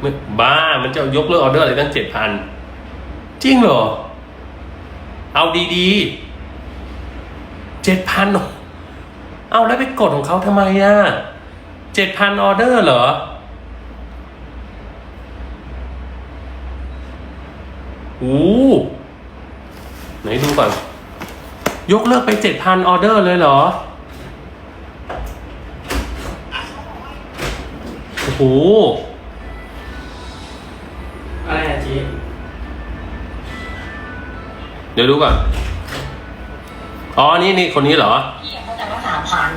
ไม่บ้ามันจะยกเลิกออเดอร์อะไรตั้งเจ็ดพันจริงเหรอ เอาดีๆเจ็ดพันเอาแล้วไปกดของเขาทำไมอะเจ็ดพันออเดอร์เหรอ โอ้ไหนดูก่อน ยกเลิกไปเจ็ดพันออเดอร์เลยเหรอ โอ้โห ดี๋ยวดูก่อน อ๋อ นี่นี่คนนี้เหรอ พี่เข้าใจว่าสามพัน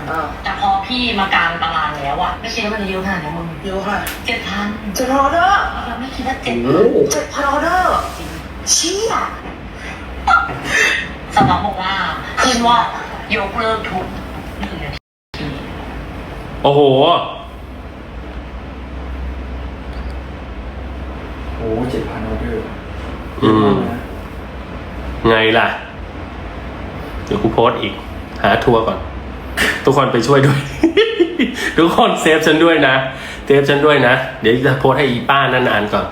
แต่พอพี่มากลางตารางแล้วอะไม่คิดว่ามันจะเยอะขนาดนี้มึงเยอะค่ะเจ็ดพันเจ็ดพันออเดอร์ยังไม่คิดว่าเจ็ดโอ้เจ็ดพันออเดอร์เชี่ยสำหรับบอกว่าขึ้นว่ายกเลิกทุกหนึ่งนาทีโอ้โห โอ้เจ็ดพันออเดอร์อืม นะ ไงล่ะ เดี๋ยวกูโพสต์อีก หาทัวร์ก่อน ทุกคนไปช่วยด้วย ทุกคนเซฟฉันด้วยนะเซฟฉันด้วยนะ เดี๋ยวจะโพสต์ให้อีป้านั่นอ่านก่อน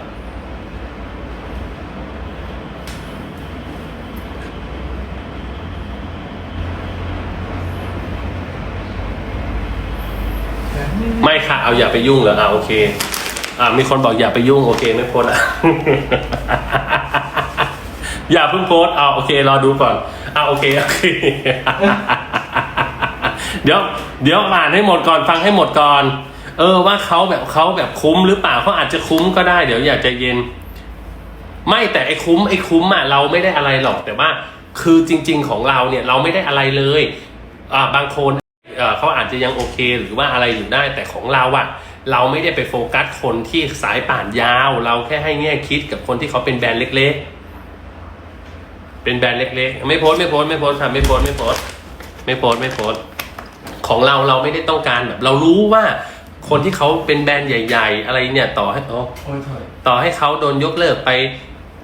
ไม่ค่ะ เอาอย่าไปยุ่งเหรออ่าโอเค อ่ามีคนบอกอย่าไปยุ่ง โอเค ไม่พสต์อะ อย่าเพิ่งโพสเอาโอเครอดูก่อนเอาโอเคโอเค เดี๋ยวเดี๋ยวอ่านให้หมดก่อนฟังให้หมดก่อน เออว่าเขาแบบเขาแบบคุ้มหรือเปล่าเขาอาจจะคุ้มก็ได้เดี๋ยวอยากจะเย็น ไม่แต่ไอ้คุ้มไอ้คุ้มอะเราไม่ได้อะไรหรอกแต่ว่า คือจริง ๆ ของเราเนี่ยเราไม่ได้อะไรเลยอ่าบางคนเอ่อเขาอาจจะยังโอเคหรือว่าอะไรอยู่ได้แต่ของเราอะเราไม่ได้ไปโฟกัสคนที่สายป่านยาว เราแค่ให้แง่คิดกับคนที่เขาเป็นแบรนด์เล็ก ๆ เป็นแบรนด์เล็กๆ ไม่โพสต์ไม่โพสต์ไม่โพสต์ค่ะไม่โพสต์ไม่โพสต์ไม่โพสต์ไม่โพสต์ของเราเราไม่ได้ต้องการแบบ เรารู้ว่าคนที่เขาเป็นแบรนด์ใหญ่ ๆ อะไรเนี่ยต่อให้อ๋อโอ้ยถอยต่อให้เขาโดนยกเลิกไป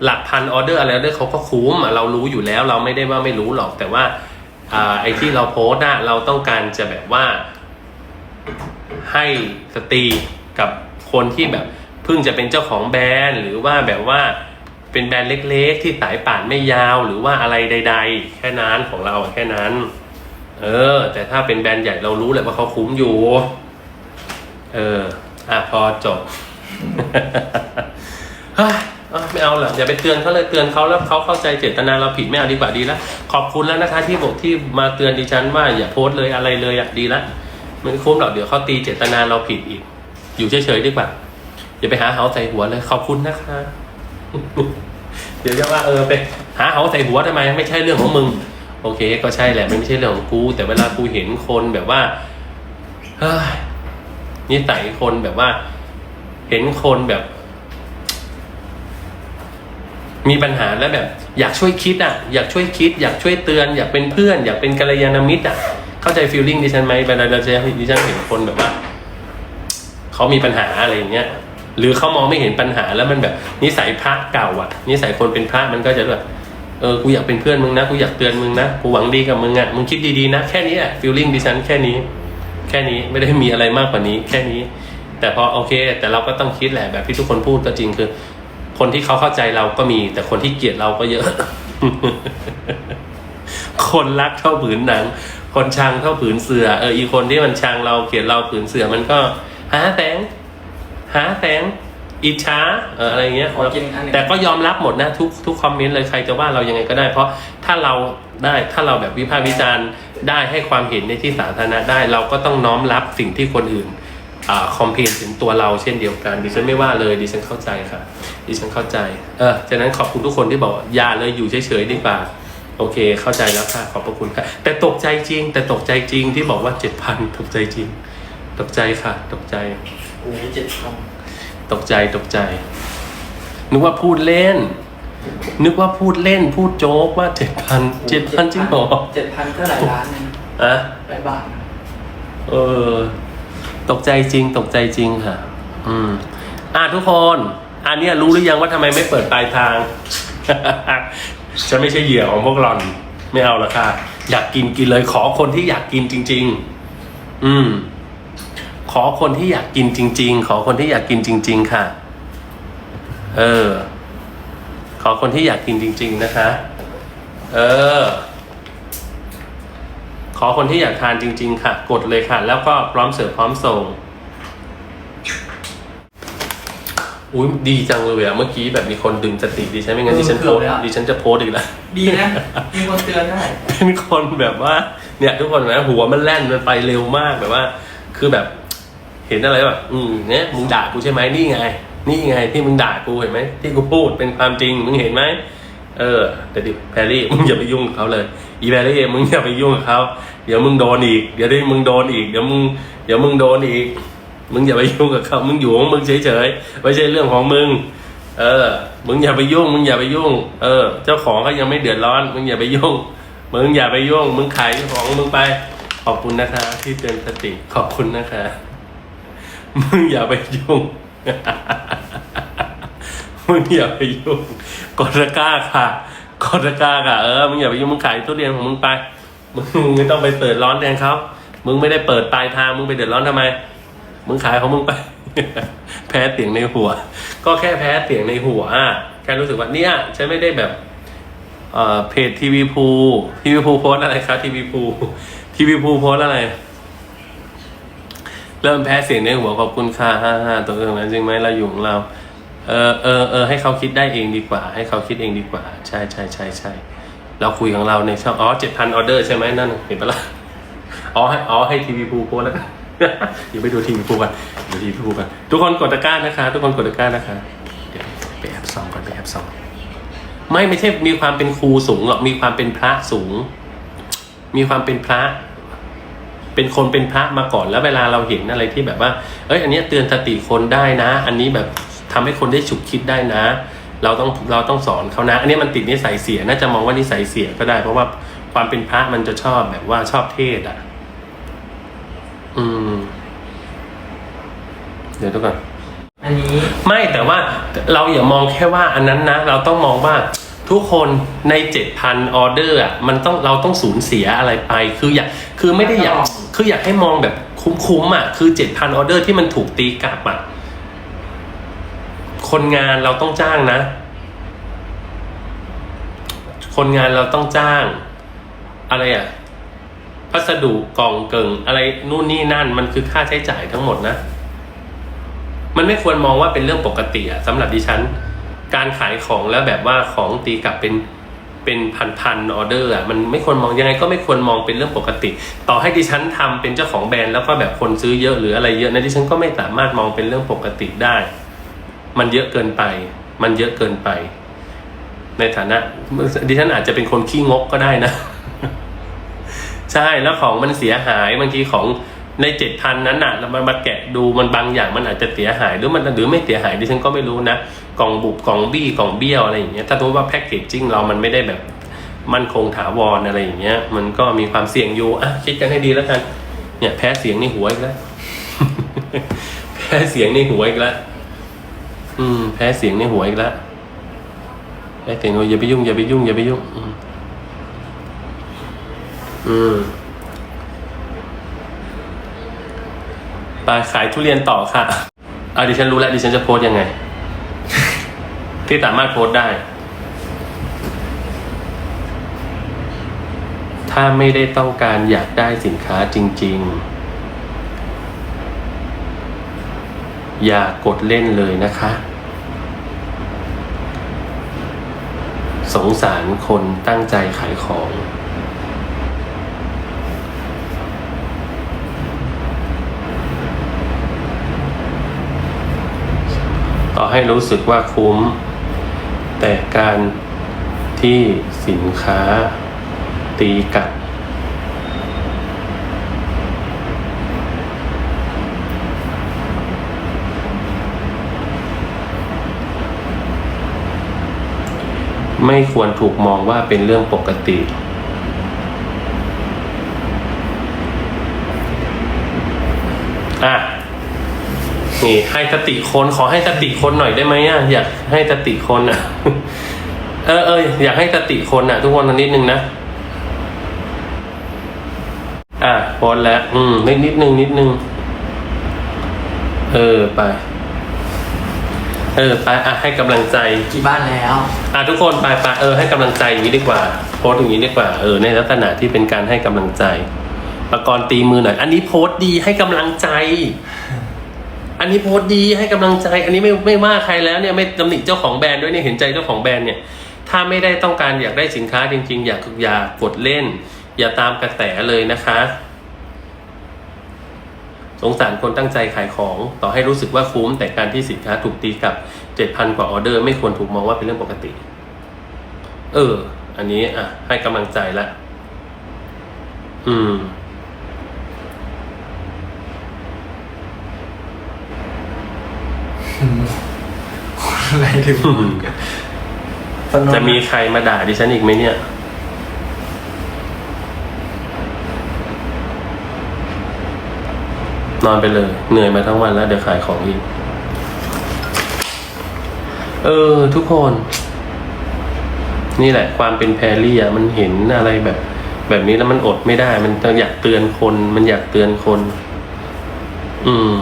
หลักพันออเดอร์อะไรออเดอร์เขาก็คุ้มอะเรารู้อยู่แล้ว เราไม่ได้ว่าไม่รู้หรอกแต่ว่าอ่าไอ้ที่เราโพสต์น่ะเราต้องการจะแบบว่า ให้สตรีกับคนที่แบบเพิ่งจะเป็นเจ้าของแบรนด์ หรือว่าแบบว่า เป็นแบรนด์เล็ก ๆ ที่สายป่านไม่ยาวหรือว่าอะไรใด ๆ แค่นั้นของเราแค่นั้น เออ แต่ถ้าเป็นแบรนด์ใหญ่เรารู้แหละว่าเขาคุ้มอยู่ เออ อะพอจบไม่เอาหรออย่าไปเตือนเขาเลยเตือนเขาแล้วเขาเข้าใจเจตนาเราผิดไม่เอาดีกว่าดีแล้วขอบคุณแล้วนะคะที่บอกที่มาเตือนดิฉันว่าอย่าโพสต์เลยอะไรเลยอะดีละไม่คุ้มหรอกเดี๋ยวเขาตีเจตนาเราผิดอีก อยู่เฉยๆดีกว่าอย่าไปหาเหาใส่หัวเลยขอบคุณนะคะ เดี๋ยวจะว่าเออไปหาเหาใส่หัวทำไมไม่ใช่เรื่องของมึง โอเค ก็ใช่แหละมันไม่ใช่เรื่องของกูแต่เวลากูเห็นคนแบบว่าเฮ้ยนิสัยคนแบบว่า เห็นคนแบบ มีปัญหาแล้วแบบ อยากช่วยคิดอะ อยากช่วยคิด อยากช่วยเตือน อยากเป็นเพื่อน อยากเป็นกัลยาณมิตรอะเข้าใจฟีลลิ่งดิฉันไหมเวลาเราจะดิฉันเห็นคนแบบว่าเขามีปัญหาอะไรอย่างเงี้ย หรือเขามองไม่เห็นปัญหาแล้วมันแบบนิสัยพระเก่าอะ นิสัยคนเป็นพระมันก็จะแบบเออกูอยากเป็นเพื่อนมึงนะกูอยากเตือนมึงนะกูหวังดีกับมึงอะมึงคิดดีๆนะแค่นี้อะฟีลลิ่งดิฉันแค่นี้ แค่นี้ไม่ได้มีอะไรมากกว่านี้แค่นี้ แต่พอโอเค แต่เราก็ต้องคิดแหละแบบที่ทุกคนพูดก็จริงคือ คนที่เขาเข้าใจเราก็มี แต่คนที่เกลียดเราก็เยอะ คนรักเท่าผืนหนัง คนชังเท่าผืนเสือเอออีคนที่มันชังเราเกลียดเราผืนเสือมันก็หาแสง หาแสงอิจฉาเอออะไรเงี้ยขอกินอันหนึ่ง แต่ก็ยอมรับหมดนะทุกทุกคอมเมนต์เลยใครจะว่าเรายังไงก็ได้ เพราะถ้าเราได้ถ้าเราแบบวิพากษ์วิจารณ์ได้ให้ความเห็นในที่สาธารณะได้ เราก็ต้องน้อมรับสิ่งที่คนอื่นอ่าคอมเพนถึงตัวเราเช่นเดียวกัน ดิฉันไม่ว่าเลยดิฉันเข้าใจค่ะ ดิฉันเข้าใจเออฉะนั้นขอบคุณทุกคนที่บอกว่าอย่าเลยอยู่เฉยๆดีกว่า โอเค เข้าใจแล้วค่ะ ขอบพระคุณค่ะ แต่ตกใจจริง แต่ตกใจจริงที่บอกว่าเจ็ดพันตกใจจริง ตกใจค่ะ ตกใจ โอ้เจ็ดพัน ตกใจตกใจ นึกว่าพูดเล่น นึกว่าพูดเล่นพูดโจ๊กว่าเจ็ดพันเจ็ดพันจริงเหรอเจ็ดพันก็หลายล้านนะอะหลายบาทนะเออ ตกใจจริง ตกใจจริงค่ะ อืม อะทุกคน อันเนี้ยรู้หรือยังว่าทำไมไม่เปิดปลายทาง ฉันไม่ใช่เหยื่อของพวกหลอน ไม่เอาละค่ะ อยากกินกินเลยขอคนที่อยากกินจริง ๆ อืมข อคนที่อยากกินจริง ๆ ขอคนที่อยากกินจริง ๆ ค่ะ เออ ขอคนที่อยากกินจริง ๆ นะคะ เออ ขอคนที่อยากทานจริง ๆ ค่ะ กดเลยค่ะ แล้วก็พร้อมเสิร์ฟพร้อมส่งอุ้ยดีจังเลยอะเมื่อกี้แบบมีคนดึงสติดิฉันไม่งั้นดิฉันโพสต์ดิฉันจะโพสต์อีกแล้วดีนะมีคนเตือนได้เป็นคนแบบว่า เนี่ยทุกคนนะหัวมันแล่นมันไปเร็วมากแบบว่า คือแบบ เห็นอะไรแบบอืมเนี่ยมึงด่ากูใช่ไหมนี่ไง นี่ไงที่มึงด่ากูเห็นไหมที่กูพูดเป็นความจริงมึงเห็นไหมเออ แต่ดิแพรรี่มึงอย่าไปยุ่งกับเขาเลย อีแพรรี่มึงอย่าไปยุ่งกับเขาเดี๋ยวมึงโดนอีกเดี๋ยวไดิมึงโดนอีกเดี๋ยวมึงเดี๋ยวมึงโดนอีก มึงอย่าไปยุ่งกับเขามึงอยู่ของมึงเฉยๆไม่ใช่เรื่องของมึง เออ มึงอย่าไปยุ่ง มึงอย่าไปยุ่ง เออ เจ้าของก็ยังไม่เดือดร้อน มึงอย่าไปยุ่ง มึงอย่าไปยุ่ง มึงขายของมึงไป ขอบคุณนะคะ ที่เตือนสติขอบคุณนะคะ มึงอย่าไปยุ่ง มึงอย่าไปยุ่งกดตะก้าค่ะกดตะก้าค่ะเออมึงอย่าไปยุ่งมึงขายทุเรียนของมึงไป มึงไม่ต้องไปเปิดร้อนแทนเขามึงไม่ได้เปิดปลายทางมึงไปเดือดร้อนทำไม มึงขายของมึงไป แพ้เสียงในหัว ก็แค่แพ้เสียงในหัวแค่รู้สึกว่าเนี่ยฉันไม่ได้แบบเอ่อเพจทีวีพูทีวีพูโพสอะไรครับทีวีพูทีวีพูโพสอะไร เริ่มแพ้เสียงในหัวขอบคุณค่ะฮ่าฮ่าตัวเองนั้นจริงไหมเราอยู่ของเราเออเออเออให้เขาคิดได้เองดีกว่า ให้เขาคิดเองดีกว่า ใช่ใช่ใช่ใช่เราคุยของเราในช่องอ๋อเจ็ดพันออเดอร์ใช่ไหมนั่นเห็นปะล่ะอ๋อให้อ๋อให้ทีวีพูโพสแล้วกันเดี๋ยวไปดูทีวีพูกันดูทีวีพูกันทุกคนกดตะกร้านะคะ ทุกคนกดตะกร้านะคะเดี๋ยวไปแอบซองก่อนไปแอบซองไม่ไม่ใช่มีความเป็นครูสูงหรอกมีความเป็นพระสูง มีความเป็นพระ เป็นคนเป็นพระมาก่อนแล้วเวลาเราเห็นอะไรที่แบบว่า เอ้ยอันนี้เตือนสติคนได้นะ อันนี้แบบทำให้คนได้ฉุกคิดได้นะ เราต้องเราต้องสอนเขานะ อันนี้มันติดนิสัยเสียน่าจะมองว่านิสัยเสียก็ได้ เพราะว่าความเป็นพระมันจะชอบแบบว่าชอบเทศอะ อืม เดี๋ยวดูก่อนอันนี้ไม่แต่ว่าเราอย่ามองแค่ว่าอันนั้นนะ เราต้องมองว่าทุกคนในเจ็ดพันออเดอร์อะมันต้องเราต้องสูญเสียอะไรไป คืออยากคือไม่ได้อยาก คืออยากให้มองแบบคุ้มๆอะคือเจ็ดพันออเดอร์ที่มันถูกตีกลับอะคนงานเราต้องจ้างนะ คนงานเราต้องจ้าง อะไรอะพัสดุกล่องเกิงอะไรนู่นนี่นั่น มันคือค่าใช้จ่ายทั้งหมดนะ มันไม่ควรมองว่าเป็นเรื่องปกติอะสำหรับดิฉัน การขายของแล้วแบบว่าของตีกลับเป็น เป็นพันๆออเดอร์อะมันไม่ควรมองยังไงก็ไม่ควรมองเป็นเรื่องปกติ ต่อให้ดิฉันทำเป็นเจ้าของแบรนด์แล้วก็แบบคนซื้อเยอะหรืออะไรเยอะนะดิฉันก็ไม่สามารถมองเป็นเรื่องปกติได้ มันเยอะเกินไป มันเยอะเกินไป ในฐานะดิฉันอาจจะเป็นคนขี้งกก็ได้นะ ใช่แล้วของมันเสียหายบางทีของ ในเจ็ดพันนั้นน่ะเรามามาแกะดูมันบางอย่างมันอาจจะเสียหายหรือมันหรือไม่เสียหายดิฉันก็ไม่รู้นะกล่องบุบกล่องบี้กล่องเบี้ยวอะไรอย่างเงี้ยถ้าสมมติว่าแพ็กเกจจิ้งเรามันไม่ได้แบบมั่นคงถาวรอะไรอย่างเงี้ย มันก็มีความเสี่ยงอยู่อะคิดกันให้ดีแล้วกัน เนี่ย แพ้เสียงในหัวอีกแล้วแพ้เสียงในหัวอีกแล้วอืม แพ้เสียงในหัวอีกแล้วแพ้เสียงอย่าไปยุ่งอย่าไปยุ่งอย่าไปยุ่ง อืม อืม ไปขายทุเรียนต่อค่ะอะดิฉันรู้แล้วดิฉันจะโพสยังไง ที่สามารถโพสได้ ถ้าไม่ได้ต้องการอยากได้สินค้าจริง ๆ อย่ากดเล่นเลยนะคะ สงสารคนตั้งใจขายของ ต่อให้รู้สึกว่าคุ้ม แต่การที่สินค้าตีกลับ ไม่ควรถูกมองว่าเป็นเรื่องปกติอะ นี่ให้สติคนขอให้สติคนหน่อยได้ไหมอะอยากให้สติคนอะ เออเอออยากให้สติคนอะ ทุกคนนิดนึงนะอะโพสต์แล้วอืมนิดนิดนึงนิดนึงเออไป เออไปอะให้กำลังใจกี่บ้านแล้ว อะทุกคนไปไปเออให้กำลังใจอย่างนี้ดีกว่า โพสต์อย่างนี้ดีกว่าเออในลักษณะที่เป็นการให้กำลังใจประกรณ์ตีมือหน่อย อันนี้โพสต์ดีให้กำลังใจ อันนี้โพสต์ดีให้กำลังใจ อันนี้ไม่ไม่ว่าใครแล้วเนี่ยไม่ตำหนิเจ้าของแบรนด์ด้วยเนี่ยเห็นใจเจ้าของแบรนด์เนี่ยถ้าไม่ได้ต้องการอยากได้สินค้าจริง ๆ อยากอยากกดเล่น อย่าตามกระแสเลยนะคะ สงสารคนตั้งใจขายของ ต่อให้รู้สึกว่าคุ้ม แต่การที่สินค้าถูกตีกับเจ็ดพันกว่าออเดอร์ ไม่ควรถูกมองว่าเป็นเรื่องปกติ เออ อันนี้อะ ให้กำลังใจละอืม อะไรถึงจะมีใครมาด่าดิฉันอีกไหมเนี่ย นอนไปเลย เหนื่อยมาทั้งวันแล้วเดี๋ยวขายของอีก เออ ทุกคน นี่แหละ ความเป็นแพรรี่อะมันเห็นอะไรแบบ แบบนี้แล้วมันอดไม่ได้ มันอยากเตือนคน มันอยากเตือนคน อืม